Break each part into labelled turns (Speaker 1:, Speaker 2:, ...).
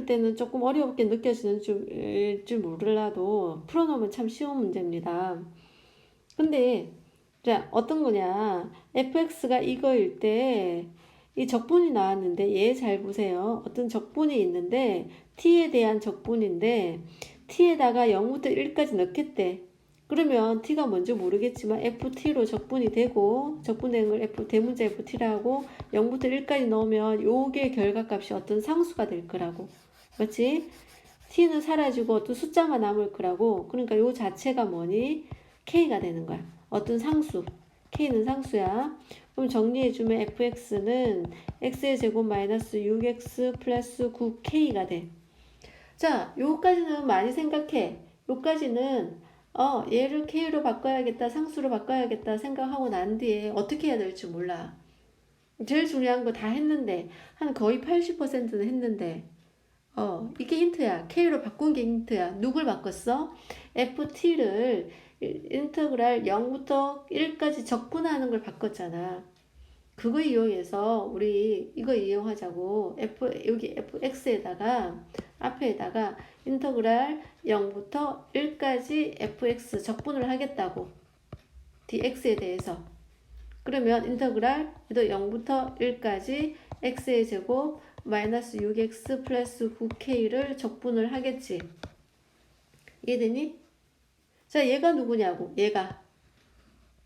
Speaker 1: 풀 때는 조금 어렵게 느껴지는 줄, 줄 몰라도 풀어놓으면 참 쉬운 문제입니다. 근데 자 어떤 거냐? Fx가 이거일 때 이 적분이 나왔는데 얘 잘 보세요. 어떤 적분이 있는데 t에 대한 적분인데 t에다가 0부터 1까지 넣겠대. 그러면 t가 뭔지 모르겠지만 ft로 적분이 되고 적분된 걸 f 대문자 ft라고 0부터 1까지 넣으면 요게 결과값이 어떤 상수가 될 거라고 그렇지 t는 사라지고 어떤 숫자만 남을 거라고. 그러니까 요 자체가 뭐니? K가 되는 거야. 어떤 상수. K는 상수야. 그럼 정리해주면 fx는 x의 제곱 마이너스 6x 플러스 9k가 돼. 자, 요까지는 많이 생각해. 요까지는 어, 얘를 k로 바꿔야겠다, 상수로 바꿔야겠다 생각하고 난 뒤에 어떻게 해야 될지 몰라. 제일 중요한 거 다 했는데 한 거의 80%는 했는데 어, 이게 힌트야. k로 바꾼 게 힌트야. 누굴 바꿨어? ft를 인터그랄 0부터 1까지 적분하는 걸 바꿨잖아. 그거 이용해서 우리 이거 이용하자고 f 여기 fx에다가 앞에다가 인터그랄 0부터 1까지 fx 적분을 하겠다고 dx에 대해서 그러면 인터그랄 또 0부터 1까지 x의 제곱 마이너스 6x 플러스 9k를 적분을 하겠지 이해되니? 자 얘가 누구냐고 얘가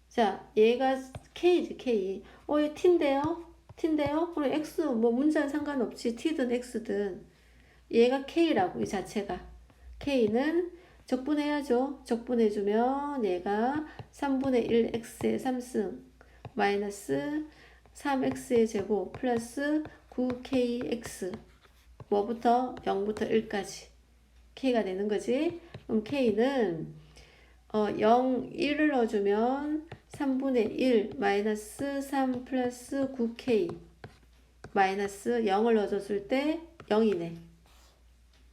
Speaker 1: 자 얘가 k지 k 어, 얘 t인데요? t인데요? 그럼 x 뭐 문자는 상관없지 t든 x든 얘가 k라고 이 자체가 k는 적분해야죠. 적분해주면 얘가 3분의 1x의 3승 마이너스 3x의 제곱 플러스 9kx 뭐부터 0부터 1까지 k가 되는 거지. 그럼 k는 어, 0, 1을 넣어주면 3분의 1 마이너스 3 플러스 9k 마이너스 0을 넣어줬을 때 0이네.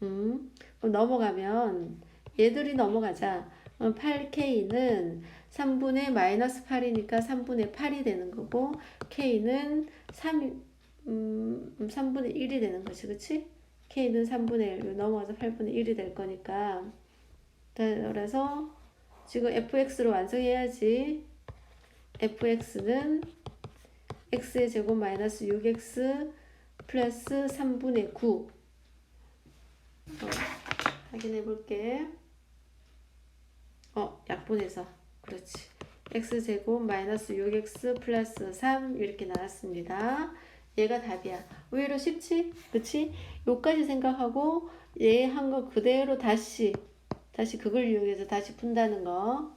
Speaker 1: 음, 그럼 넘어가면 얘들이 넘어가자. 8k는 3분의 마이너스 8이니까 3분의 8이 되는 거고 k는 3, 음, 3분의 1이 되는 거지. 그치? k는 3분의 1 넘어가서 8분의 1이 될 거니까. 그래서 지금 fx로 완성해야지. Fx는 x의 제곱 마이너스 6x 플러스 3분의 9 어, 확인해 볼게. 어 약분해서. 그렇지. X제곱 마이너스 6x 플러스 3 이렇게 나왔습니다 얘가 답이야 의외로 쉽지? 그치? 요까지 생각하고 얘 한 거 그대로 다시 다시 그걸 이용해서 다시 푼다는 거